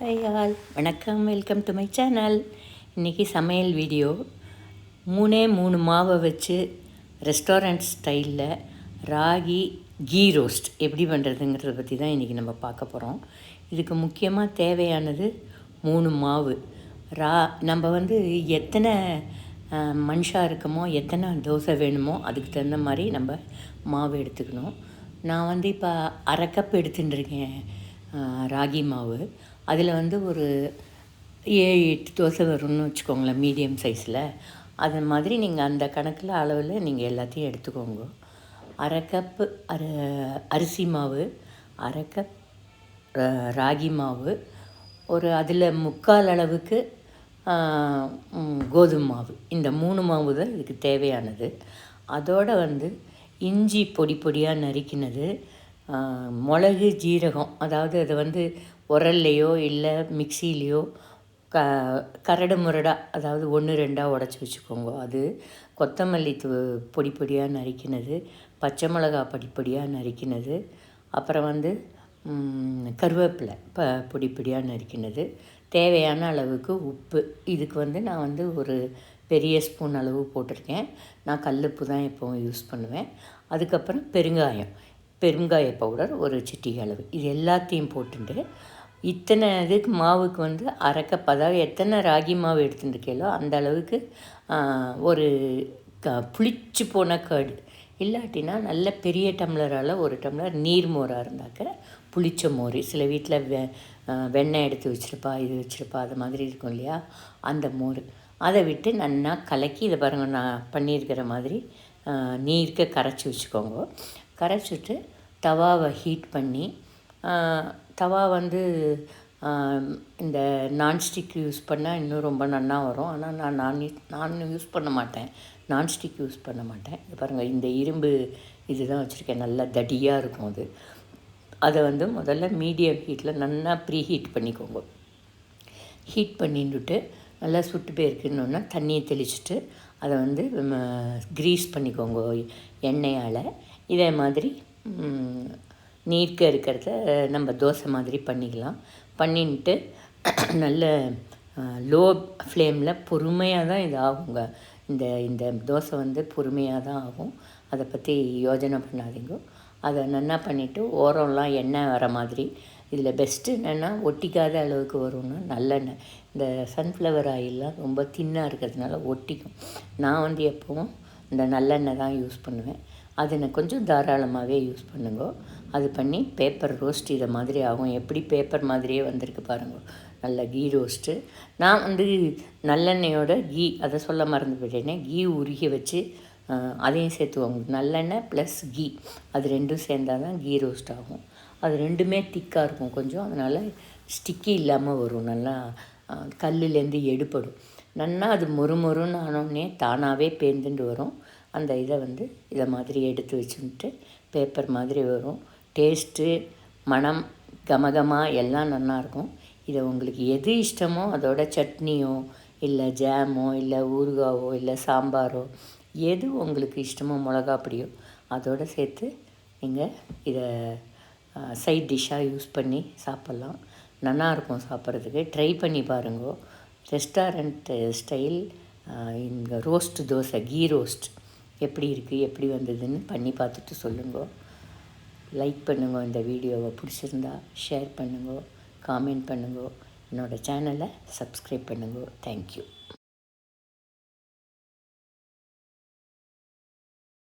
Hi all வணக்கம். Welcome to my channel இன்றைக்கி சமையல் வீடியோ மூணே மூணு மாவை வச்சு ரெஸ்டாரண்ட் ஸ்டைலில் ராகி கீ ரோஸ்ட் எப்படி பண்ணுறதுங்கிறத பற்றி தான் இன்றைக்கி நம்ம பார்க்க போகிறோம் இதுக்கு முக்கியமாக தேவையானது மூணு மாவு. ரா நம்ம வந்து எத்தனை மனுஷாக மனுஷா இருக்கமோ எத்தனை தோசை வேணுமோ அதுக்கு தகுந்த மாதிரி நம்ம மாவு எடுத்துக்கணும். நான் வந்து இப்போ அரை கப் எடுத்துட்டுருக்கேன் ராகி மாவு. அதில் வந்து ஒரு ஏழு எட்டு தோசை வரும்னு வச்சுக்கோங்களேன் மீடியம் சைஸில். அது மாதிரி நீங்கள் அந்த கணக்கில் அளவில் நீங்கள் எல்லாத்தையும் எடுத்துக்கோங்க. அரை கப்பு அரை அரிசி மாவு அரை கப் ராகி மாவு ஒரு அதில் முக்கால் அளவுக்கு கோதுமை மாவு. இந்த மூணு மாவு தான் இதுக்கு தேவையானது. அதோடு வந்து இஞ்சி பொடி பொடியாக நறுக்கினது மிளகு ஜீரகம் அதாவது அதை வந்து உரல்லையோ இல்லை மிக்சிலேயோ க கரடு முரடாக அதாவது ஒன்று ரெண்டாக உடச்சி வச்சுக்கோங்க. அது கொத்தமல்லி தூ பொடி பொடியாக நறுக்கினது பச்சை மிளகா பொடி பொடியாக நறுக்கினது அப்புறம் வந்து கருவேப்பிலை ப பொடி பொடியாக நறுக்கினது. தேவையான அளவுக்கு உப்பு. இதுக்கு வந்து நான் வந்து ஒரு பெரிய ஸ்பூன் அளவு போட்டிருக்கேன். நான் கல்லுப்பு தான் எப்போவும் யூஸ் பண்ணுவேன். அதுக்கப்புறம் பெருங்காயம். பெருங்காய பவுடர் ஒரு சிட்டி அளவு. இது எல்லாத்தையும் போட்டுட்டு இத்தனை இதுக்கு மாவுக்கு வந்து அரை கப் அதாவது எத்தனை ராகி மாவு எடுத்துட்டுருக்கீங்களோ அந்த அளவுக்கு ஒரு க புளிச்சு போன கர்டு இல்லாட்டினா நல்ல பெரிய டம்ளரால் ஒரு டம்ளர் நீர் மோராக இருந்தாக்க புளிச்ச மோர். சில வீட்டில் வெ வெண்ணெய் எடுத்து வச்சுருப்பா இது வச்சுருப்பா அது மாதிரி இருக்கும் இல்லையா? அந்த மோர். அதை விட்டு நன்னா கலக்கி இதை பாருங்கள் நான் பண்ணியிருக்கிற மாதிரி நீருக்கு கரைச்சி வச்சுக்கோங்க. கரைச்சிட்டு தவாவை ஹீட் பண்ணி தவா வந்து இந்த நான்ஸ்டிக் யூஸ் பண்ணால் இன்னும் ரொம்ப நன்னா வரும். ஆனால் நான் நான் நான் யூஸ் பண்ண மாட்டேன். நான்ஸ்டிக் யூஸ் பண்ண மாட்டேன். பாருங்கள் இந்த இரும்பு இதுதான் வச்சுருக்கேன். நல்லா தடியாக இருக்கும் அது. அதை வந்து முதல்ல மீடியம் ஹீட்டில் நல்லா ப்ரீ ஹீட் பண்ணிக்கோங்க. ஹீட் பண்ணிட்டுட்டு நல்லா சுட்டு போயிருக்குன்னொன்னா தண்ணியை தெளிச்சுட்டு அதை வந்து க்ரீஸ் பண்ணிக்கோங்க எண்ணெயால். இதே மாதிரி நீர்க்க இருக்கிறத நம்ம தோசை மாதிரி பண்ணிக்கலாம். பண்ணின்ட்டு நல்ல லோ ஃப்ளேமில் பொறுமையாக தான் இது ஆகுங்க. இந்த இந்த தோசை வந்து பொறுமையாக தான் ஆகும். அதை பற்றி யோஜனை பண்ணாதீங்க. அதை நல்லா பண்ணிவிட்டு ஓரம்லாம் எண்ணெய் வர மாதிரி. இதில் பெஸ்ட்டு என்னென்னா ஒட்டிக்காத அளவுக்கு வரும்னா நல்லெண்ணெய் இந்த சன்ஃப்ளவர் ஆயிலெலாம் ரொம்ப தின்னாக இருக்கிறதுனால ஒட்டிக்கும். நான் வந்து எப்போவும் இந்த நல்லெண்ணெய் தான் யூஸ் பண்ணுவேன். அதை நான் கொஞ்சம் தாராளமாகவே யூஸ் பண்ணுங்க. அது பண்ணி பேப்பர் ரோஸ்ட் இதை மாதிரி ஆகும். எப்படி பேப்பர் மாதிரியே வந்திருக்கு பாருங்கள் நல்ல கீ ரோஸ்ட்டு நான் வந்து நல்லெண்ணெயோட கீ அதை சொல்ல மறந்து போயிட்டேனே கீ உருகி வச்சு அதையும் சேர்த்துவாங்க நல்லெண்ணெய் ப்ளஸ் கீ. அது ரெண்டும் சேர்ந்தால் தான் கீ ரோஸ்ட் ஆகும். அது ரெண்டுமே திக்காக இருக்கும் கொஞ்சம். அதனால் ஸ்டிக்கி இல்லாமல் வரும். நல்லா கல்லுலேருந்து எடுபடும். நல்லா அது மொறு மொறுன்னு ஆனோடனே தானாகவே பேர்ந்துட்டு வரும். அந்த இதை வந்து இதை மாதிரி எடுத்து வச்சுட்டு பேப்பர் மாதிரி வரும். டேஸ்ட்டு மணம் கமகமாக எல்லாம் நல்லாயிருக்கும் இதை உங்களுக்கு எது இஷ்டமோ அதோட சட்னியோ இல்லை ஜாமோ இல்லை ஊறுகாவோ இல்லை சாம்பாரோ எது உங்களுக்கு இஷ்டமோ மிளகா பொடியோ அதோட சேர்த்து நீங்கள் இதை சைட் டிஷ்ஷாக யூஸ் பண்ணி சாப்பிட்லாம். நல்லாயிருக்கும் சாப்பிட்றதுக்கு. ட்ரை பண்ணி பாருங்க. ரெஸ்டாரண்ட் ஸ்டைல் இங்கே ரோஸ்ட் தோசை கீ ரோஸ்ட் எப்படி இருக்குது எப்படி வந்ததுன்னு பண்ணி பார்த்துட்டு சொல்லுங்க. லைக் பண்ணுங்க இந்த வீடியோவை. பிடிச்சிருந்தா ஷேர் பண்ணுங்க காமெண்ட் பண்ணுங்க. என்னோடய சேனலை சப்ஸ்கிரைப் பண்ணுங்க. தேங்க்யூ